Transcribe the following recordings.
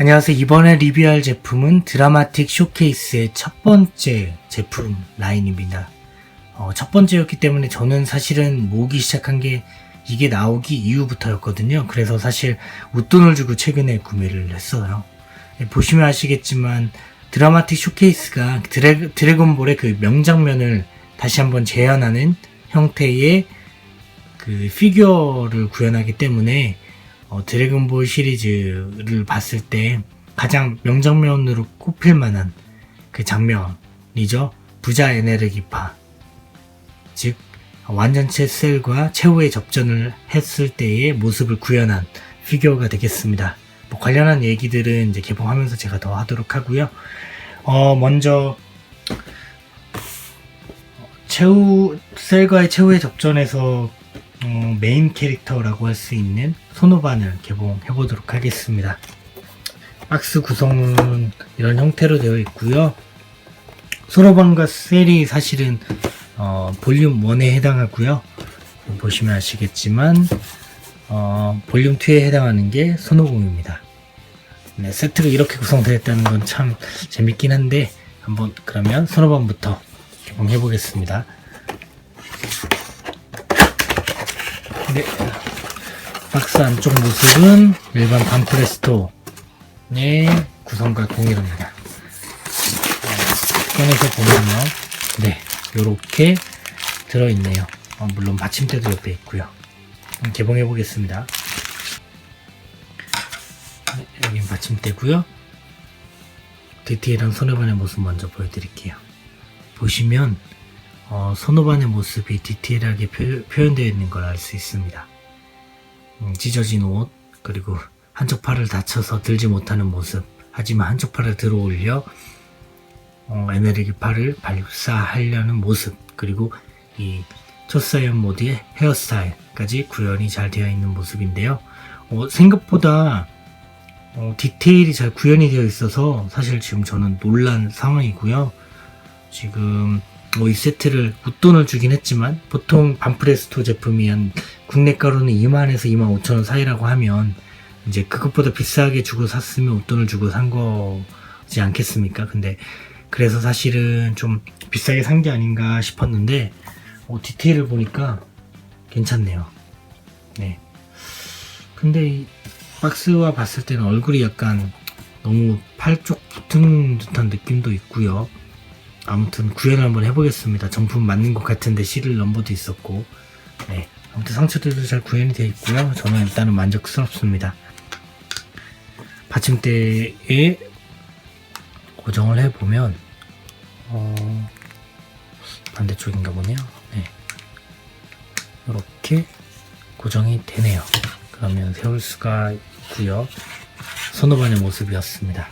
안녕하세요. 이번에 리뷰할 제품은 드라마틱 쇼케이스의 첫 번째 제품 라인입니다. 어, 첫 번째였기 때문에 저는 사실은 모으기 시작한 게 이게 나오기 이후부터였거든요. 그래서 사실 웃돈을 주고 최근에 구매를 했어요. 예, 보시면 아시겠지만 드라마틱 쇼케이스가 드래, 드래곤볼의 그 명장면을 다시 한번 재현하는 형태의 그 피규어를 구현하기 때문에 어, 드래곤볼 시리즈를 봤을 때 가장 명장면으로 꼽힐 만한 그 장면이죠. 부자 에네르기파. 즉, 완전체 셀과 최후의 접전을 했을 때의 모습을 구현한 피규어가 되겠습니다. 뭐 관련한 얘기들은 이제 개봉하면서 제가 더 하도록 하고요. 어, 먼저, 최후, 셀과의 최후의 접전에서 어, 메인 캐릭터라고 할 수 있는 소노반을 개봉해 보도록 하겠습니다. 박스 구성은 이런 형태로 되어 있고요. 소노반과 셀이 사실은 어, 볼륨 1에 해당하고요. 보시면 아시겠지만 어, 볼륨 2에 해당하는 게 손오공입니다. 네, 세트가 이렇게 구성되어 있다는 건 참 재밌긴 한데 한번 그러면 손오반부터 개봉해 보겠습니다. 네. 박스 안쪽 모습은 일반 반프레스토의 구성과 동일합니다. 꺼내서 보면요. 네. 요렇게 들어있네요. 어, 물론 받침대도 옆에 있고요. 개봉해 보겠습니다. 네, 여긴 받침대고요. 디테일한 손오반의 모습 먼저 보여드릴게요. 보시면 어, 손오반의 모습이 디테일하게 표, 현되어 있는 걸 알 수 있습니다. 음, 찢어진 옷, 그리고 한쪽 팔을 다쳐서 들지 못하는 모습, 하지만 한쪽 팔을 들어 올려 어, 에너지 팔을 발사하려는 모습, 그리고 이 초사이언 모드의 헤어스타일까지 구현이 잘 되어 있는 모습인데요. 어, 생각보다 어, 디테일이 잘 구현이 되어 있어서 사실 지금 저는 놀란 상황이고요. 지금 뭐 이 세트를 웃돈을 주긴 했지만 보통 반프레스토 제품이 한 국내 가로는 2만에서 2만 5천 원 사이라고 하면 이제 그것보다 비싸게 주고 샀으면 웃돈을 주고 산 거지 않겠습니까? 근데 그래서 사실은 좀 비싸게 산 게 아닌가 싶었는데 어, 디테일을 보니까 괜찮네요. 네. 근데 이 박스와 봤을 때는 얼굴이 약간 너무 팔 쪽 붙은 듯한 느낌도 있고요. 아무튼 구현을 한번 해보겠습니다. 정품 맞는 것 같은데 시릴 넘버도 있었고, 네. 아무튼 상처들도 잘 구현이 되어 있고요. 저는 일단은 만족스럽습니다. 받침대에 고정을 해보면, 어, 반대쪽인가 보네요. 네. 이렇게 고정이 되네요. 그러면 세울 수가 있고요. 손오반의 모습이었습니다.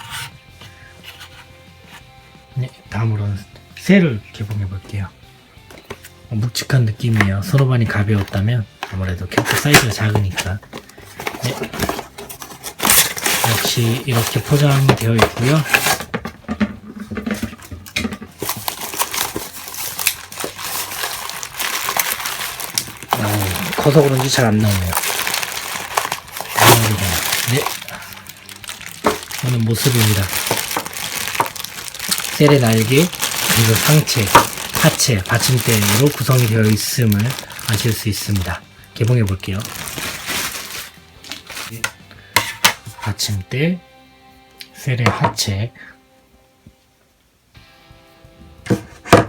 네, 다음으로는 셀을 개봉해 볼게요. 어, 묵직한 느낌이에요. 서로반이 가벼웠다면 아무래도 캐릭터 사이즈가 작으니까. 네. 역시 이렇게 포장이 되어 있고요. 어, 커서 그런지 잘 안 나오네요. 네. 오늘 모습입니다. 셀의 날개, 그리고 상체, 하체, 받침대로 구성이 되어 있음을 아실 수 있습니다. 개봉해 볼게요. 받침대, 셀의 하체,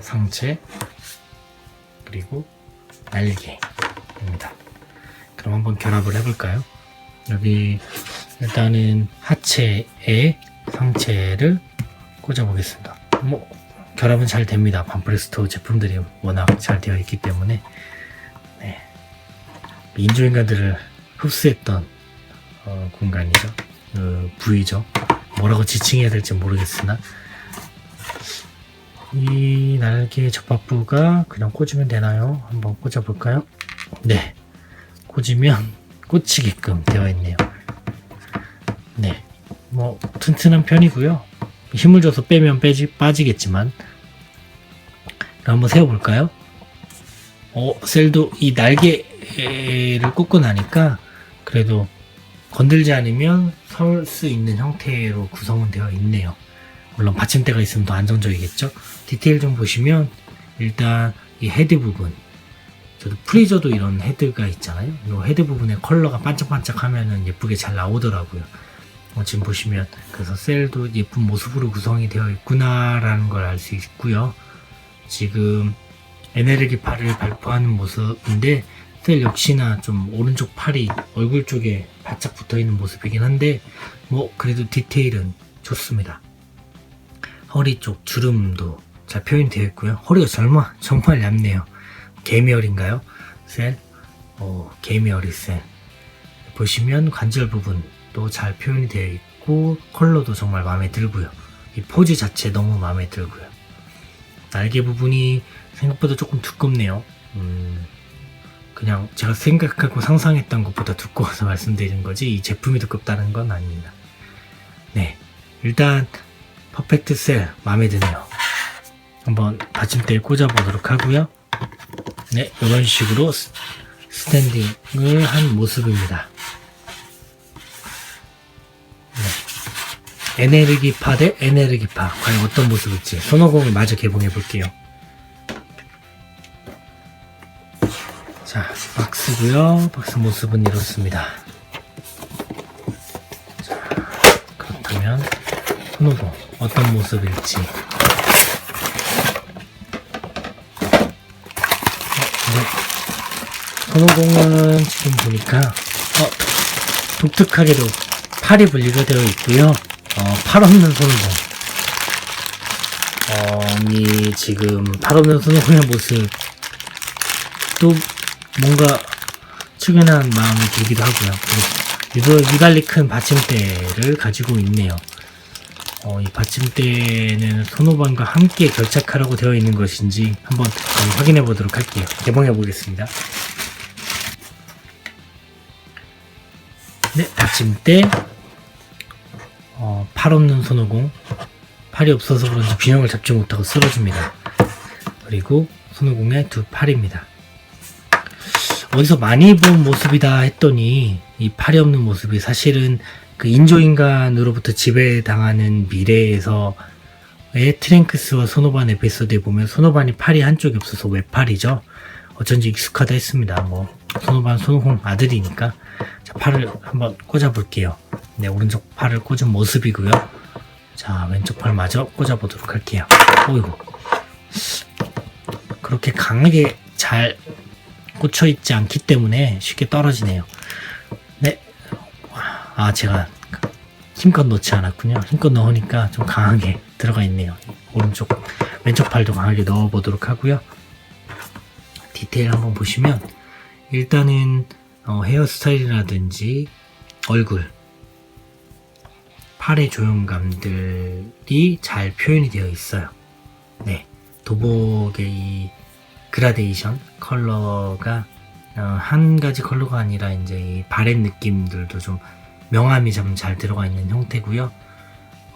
상체, 그리고 날개입니다. 그럼 한번 결합을 해볼까요? 여기 일단은 하체에 상체를 꽂아보겠습니다. 뭐 결합은 잘 됩니다. 반프레스토 제품들이 워낙 잘 되어 있기 때문에 네. 인조인간들을 흡수했던 어, 공간이죠. 그 부위죠. 뭐라고 지칭해야 될지 모르겠으나 이 날개 접합부가 그냥 꽂으면 되나요? 한번 꽂아볼까요? 네. 꽂으면 꽂히게끔 되어 있네요. 네. 뭐 튼튼한 편이고요. 힘을 줘서 빼면 빼지, 빠지겠지만 한번 세워볼까요? 어, 셀도 이 날개를 꽂고 나니까 그래도 건들지 않으면 설 수 있는 형태로 구성은 되어 있네요. 물론 받침대가 있으면 더 안정적이겠죠. 디테일 좀 보시면 일단 이 헤드 부분 저도 프리저도 이런 헤드가 있잖아요. 이 헤드 부분에 컬러가 반짝반짝 하면은 예쁘게 잘 나오더라고요. 어, 지금 보시면 그래서 셀도 예쁜 모습으로 구성이 되어 있구나라는 걸 알 수 있고요. 지금 에네르기 팔을 발표하는 모습인데 셀 역시나 좀 오른쪽 팔이 얼굴 쪽에 바짝 붙어 있는 모습이긴 한데 뭐 그래도 디테일은 좋습니다. 허리 쪽 주름도 잘 표현이 되어 있고요. 허리가 정말 정말 얇네요. 개미얼인가요? 셀? 어, 개미얼이 셀. 보시면 관절 부분 도 잘 표현이 되어 있고 컬러도 정말 마음에 들고요. 이 포즈 자체 너무 마음에 들고요. 날개 부분이 생각보다 조금 두껍네요. 음, 그냥 제가 생각하고 상상했던 것보다 두꺼워서 말씀드리는 거지 이 제품이 두껍다는 건 아닙니다. 네, 일단 퍼펙트 셀 마음에 드네요. 한번 받침대에 꽂아보도록 하고요. 네, 이런 식으로 스- 스탠딩을 한 모습입니다. 에네르기파 대 에네르기파 과연 어떤 모습일지 손오공을 마저 개봉해 볼게요. 자, 박스고요. 박스 모습은 이렇습니다. 자, 그렇다면 손오공 어떤 모습일지 네. 손오공은 지금 보니까 어, 독특하게도 팔이 분리가 되어 있고요. 어, 팔 없는 손오공. 어, 이 지금 팔 없는 손오공의 모습 또 뭔가 측은한 마음이 들기도 하고요. 유도 유달리 큰 받침대를 가지고 있네요. 어, 이 받침대는 손오반과 함께 결착하라고 되어 있는 것인지 한번 음, 확인해 보도록 할게요. 개봉해 보겠습니다. 네, 받침대. 어, 팔 없는 손오공. 팔이 없어서 그런지 균형을 잡지 못하고 쓰러집니다. 그리고 손오공의 두 팔입니다. 어디서 많이 본 모습이다 했더니 이 팔이 없는 모습이 사실은 그 인조인간으로부터 지배당하는 미래에서의 트랭크스와 소노반 에피소드에 보면 소노반이 팔이 한쪽이 없어서 외팔이죠. 어쩐지 익숙하다 했습니다. 뭐 소노반 손홍 아들이니까 자 팔을 한번 꽂아 볼게요. 네 오른쪽 팔을 꽂은 모습이고요. 자 왼쪽 팔 마저 꽂아 보도록 할게요. 어이구 그렇게 강하게 잘 꽂혀 있지 않기 때문에 쉽게 떨어지네요. 네. 아, 제가 힘껏 넣지 않았군요. 힘껏 넣으니까 좀 강하게 들어가 있네요. 오른쪽, 왼쪽 팔도 강하게 넣어 보도록 하고요. 디테일 한번 보시면, 일단은, 어, 헤어스타일이라든지, 얼굴, 팔의 조형감들이 잘 표현이 되어 있어요. 네. 도복의 이 그라데이션 컬러가 어, 한 가지 컬러가 아니라 이제 이 바렛 느낌들도 좀 명암이 좀 잘 들어가 있는 형태고요.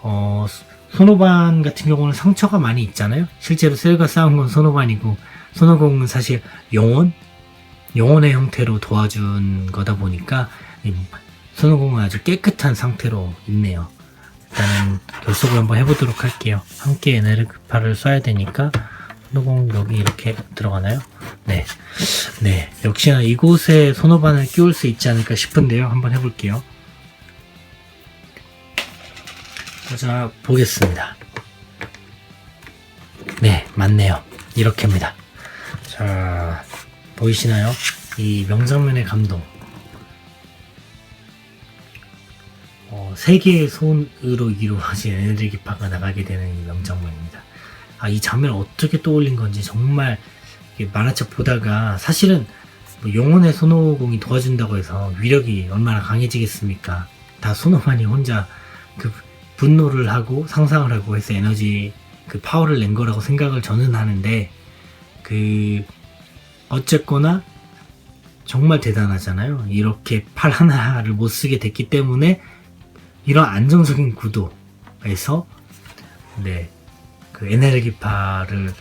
어, 손오반 같은 경우는 상처가 많이 있잖아요. 실제로 셀과 싸운 건 손오반이고 손오공은 사실 영혼 영혼의 형태로 도와준 거다 보니까 이 손오공은 아주 깨끗한 상태로 있네요. 일단은 결속을 한번 해보도록 할게요. 함께 에네르기파를 쏴야 되니까 손오공 여기 이렇게 들어가나요? 네. 네. 역시나 이곳에 손오반을 끼울 수 있지 않을까 싶은데요. 한번 해볼게요. 자, 보겠습니다. 네, 맞네요. 이렇게입니다. 자, 보이시나요? 이 명장면의 감동. 어, 세 개의 손으로 이루어진 에너지 기파가 나가게 되는 이 명장면입니다. 아, 이 장면을 어떻게 떠올린 건지 정말 만화책 보다가 사실은 뭐 영혼의 손오공이 도와준다고 해서 위력이 얼마나 강해지겠습니까? 다 손오만이 혼자 그 분노를 하고 상상을 하고 해서 에너지 그 파워를 낸 거라고 생각을 저는 하는데 그 어쨌거나 정말 대단하잖아요. 이렇게 팔 하나를 못 쓰게 됐기 때문에 이런 안정적인 구도에서 네, 그 에네르기파를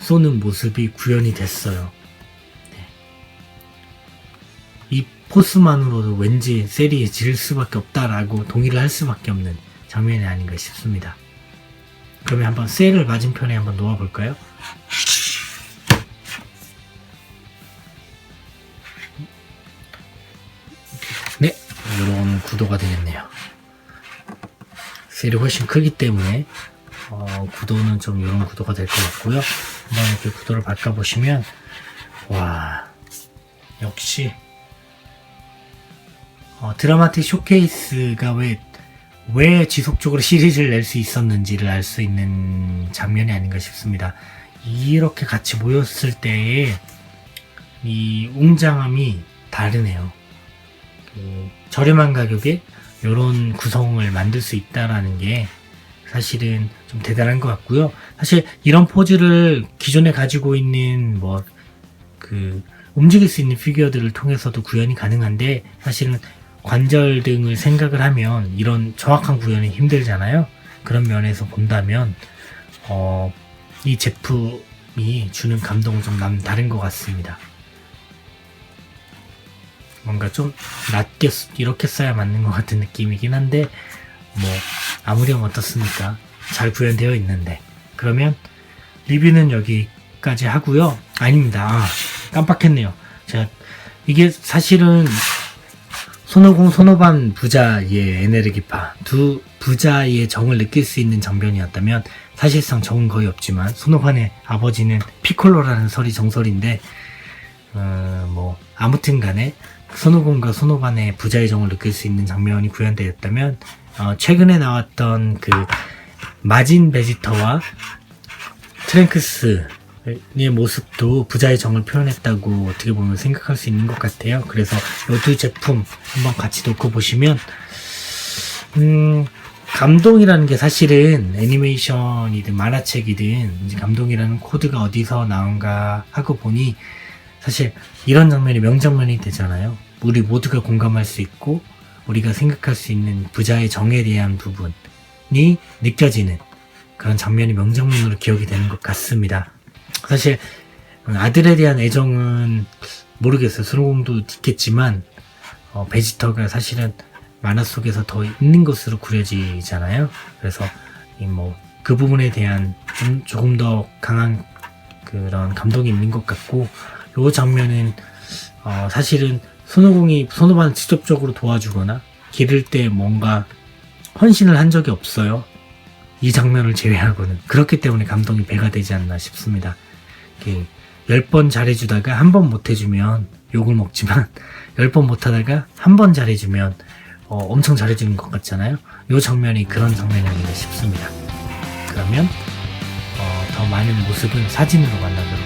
쏘는 모습이 구현이 됐어요. 네. 이 포스만으로도 왠지 세리에 질 수밖에 없다라고 동의를 할 수밖에 없는 장면이 아닌가 싶습니다. 그러면 한번 셀을 맞은편에 한번 놓아볼까요? 이런 구도가 되겠네요. 셀이 훨씬 크기 때문에 어, 구도는 좀 이런 구도가 될 것 같고요. 한번 이렇게 구도를 바꿔보시면 와 역시 어, 드라마틱 쇼케이스가 왜, 왜 지속적으로 시리즈를 낼 수 있었는지를 알 수 있는 장면이 아닌가 싶습니다. 이렇게 같이 모였을 때의 이 웅장함이 다르네요. 그 저렴한 가격에 이런 구성을 만들 수 있다라는 게 사실은 좀 대단한 것 같고요. 사실 이런 포즈를 기존에 가지고 있는 뭐 그 움직일 수 있는 피규어들을 통해서도 구현이 가능한데 사실은 관절 등을 생각을 하면 이런 정확한 구현이 힘들잖아요. 그런 면에서 본다면 어, 이 제품이 주는 감동은 좀 남다른 것 같습니다. 뭔가 좀 낮게 쓰- 이렇게 써야 맞는 것 같은 느낌이긴 한데 뭐 아무렴 어떻습니까? 잘 구현되어 있는데 그러면 리뷰는 여기까지 하고요. 아닙니다. 아, 깜빡했네요. 제가 이게 사실은 손오공 손오반 부자의 에네르기파 두 부자의 정을 느낄 수 있는 장면이었다면 사실상 정은 거의 없지만 손오반의 아버지는 피콜로라는 설이 정설인데 어, 뭐 아무튼 간에 손오공과 손오반의 부자의 정을 느낄 수 있는 장면이 구현되었다면 어, 최근에 나왔던 그 마진 베지터와 트랭크스의 모습도 부자의 정을 표현했다고 어떻게 보면 생각할 수 있는 것 같아요. 그래서 이 두 제품 한번 같이 놓고 보시면 음, 감동이라는 게 사실은 애니메이션이든 만화책이든 감동이라는 코드가 어디서 나온가 하고 보니 사실 이런 장면이 명장면이 되잖아요. 우리 모두가 공감할 수 있고 우리가 생각할 수 있는 부자의 정에 대한 부분이 느껴지는 그런 장면이 명장면으로 기억이 되는 것 같습니다. 사실 아들에 대한 애정은 모르겠어요. 손오공도 있겠지만 어, 베지터가 사실은 만화 속에서 더 있는 것으로 구려지잖아요. 그래서 이뭐그 부분에 대한 좀 조금 더 강한 그런 감동이 있는 것 같고 요 장면은 어, 사실은 손오공이 손오반을 직접적으로 도와주거나 기를 때 뭔가 헌신을 한 적이 없어요. 이 장면을 제외하고는 그렇기 때문에 감동이 배가 되지 않나 싶습니다. 10번 잘해주다가 한 번 못해주면 욕을 먹지만 10번 못하다가 한 번 잘해주면 어, 엄청 잘해주는 것 같잖아요. 이 장면이 그런 장면이 아닌가 싶습니다. 그러면 어, 더 많은 모습은 사진으로 만나보겠습니다.